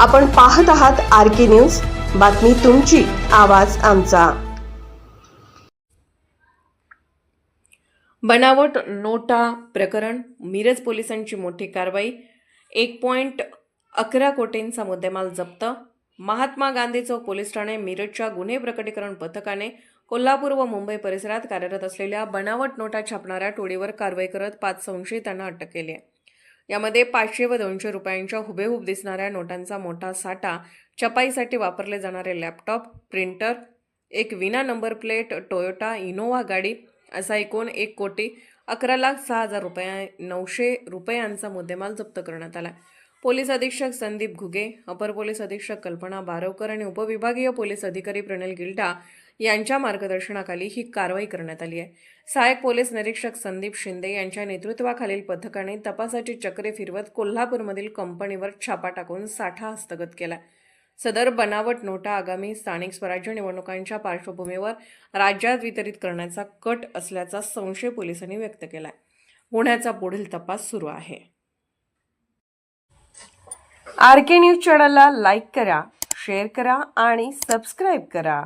आपण पाहत आहात आर के न्यूज. बातमी तुमची आवाज आमचा. बनावट नोटा प्रकरण मिरज पोलिसांची मोठी कारवाई एक पॉईंट अकरा कोटींचा मुद्देमाल जप्त. महात्मा गांधी चौक पोलीस ठाणे मिरजच्या गुन्हे प्रकटीकरण पथकाने कोल्हापूर व मुंबई परिसरात कार्यरत असलेल्या बनावट नोटा छापणाऱ्या टोळीवर कारवाई करत पाच संशयितांना अटक केली आहे. यामध्ये पाचशे व दोनशे रुपयांच्या हुबेहूब दिसणाऱ्या नोटांचा मोठा साठा छपाईसाठी वापरले जाणारे लॅपटॉप प्रिंटर एक विना नंबर प्लेट टोयोटा इनोव्हा गाडी असा एकूण एक कोटी अकरा लाख सहा हजार रुपया नऊशे रुपयांचा मुद्देमाल जप्त करण्यात आला. पोलीस अधीक्षक संदीप घुगे अपर पोलीस अधीक्षक कल्पना बारवकर आणि उपविभागीय पोलीस अधिकारी प्रणल गिल्डा यांच्या मार्गदर्शनाखाली ही कारवाई करण्यात आली आहे. सहाय्यक पोलीस निरीक्षक संदीप शिंदे यांच्या नेतृत्वाखालील पथकाने तपासाची चक्रे फिरवत कोल्हापूरमधील कंपनीवर छापा टाकून साठा हस्तगत केला. सदर बनावट नोटा आगामी स्थानिक स्वराज्य निवडणुकांच्या पार्श्वभूमीवर राज्यात वितरित करण्याचा कट असल्याचा संशय पोलिसांनी व्यक्त केला गुन्ह्याचा पुढील तपास सुरू आहे. आर के न्यूज चॅनलला लाईक करा शेअर करा आणि सबस्क्राईब करा.